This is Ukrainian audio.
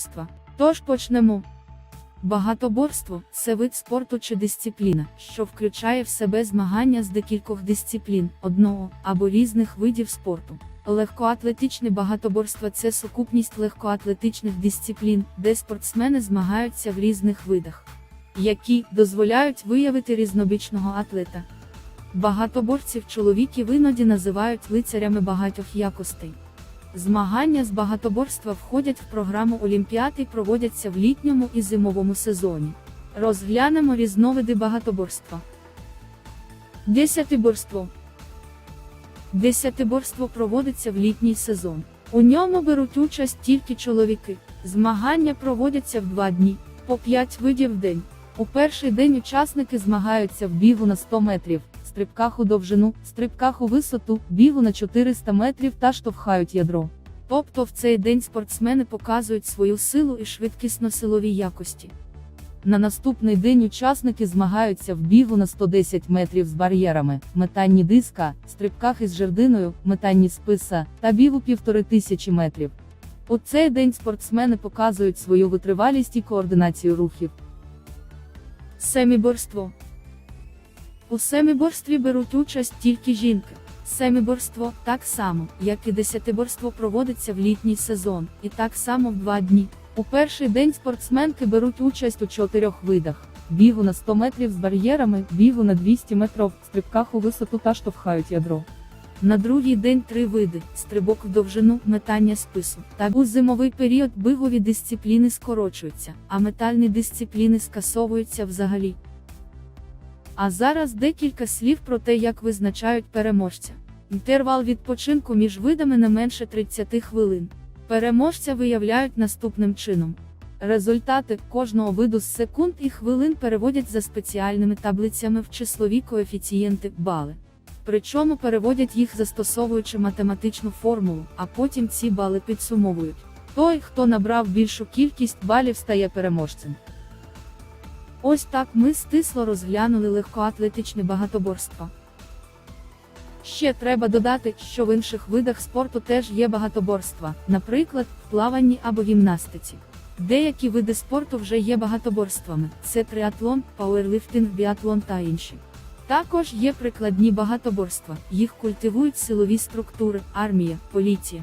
багатоборства. Тож почнемо. Багатоборство це вид спорту чи дисципліна, що включає в себе змагання з декількох дисциплін, одного або різних видів спорту. Легкоатлетичне багатоборство це сукупність легкоатлетичних дисциплін, де спортсмени змагаються в різних видах, які дозволяють виявити різнобічного атлета. Багатоборців чоловіків іноді називають лицарями багатьох якостей. Змагання з багатоборства входять в програму Олімпіад і проводяться в літньому і зимовому сезоні. Розглянемо різновиди багатоборства. Десятиборство. Десятиборство проводиться в літній сезон. У ньому беруть участь тільки чоловіки. Змагання проводяться в два дні, по 5 видів в день. У перший день учасники змагаються в бігу на 100 метрів, стрибках у довжину, стрибках у висоту, бігу на 400 метрів та штовхають ядро. Тобто в цей день спортсмени показують свою силу і швидкісно-силові якості. На наступний день учасники змагаються в бігу на 110 метрів з бар'єрами, метанні диска, стрибках із жердиною, метанні списа та бігу півтори тисячі метрів. У цей день спортсмени показують свою витривалість і координацію рухів. Семіборство У семіборстві беруть участь тільки жінки. Семіборство, так само, як і десятиборство проводиться в літній сезон, і так само в два дні. У перший день спортсменки беруть участь у чотирьох видах: бігу на 100 метрів з бар'єрами, бігу на 200 метрів, стрибках у висоту та штовхають ядро. На другий день три види: стрибок в довжину, метання спису. Так у зимовий період бигові дисципліни скорочуються, а метальні дисципліни скасовуються взагалі. А зараз декілька слів про те, як визначають переможця. Інтервал відпочинку між видами не менше 30 хвилин. Переможця виявляють наступним чином. Результати кожного виду з секунд і хвилин переводять за спеціальними таблицями в числові коефіцієнти бали. Причому переводять їх застосовуючи математичну формулу, а потім ці бали підсумовують. Той, хто набрав більшу кількість балів, стає переможцем. Ось так ми стисло розглянули легкоатлетичне багатоборство. Ще треба додати, що в інших видах спорту теж є багатоборства, наприклад, в плаванні або гімнастиці. Деякі види спорту вже є багатоборствами: це триатлон, пауерліфтинг, біатлон та інші. Також є прикладні багатоборства, їх культивують силові структури, армія, поліція.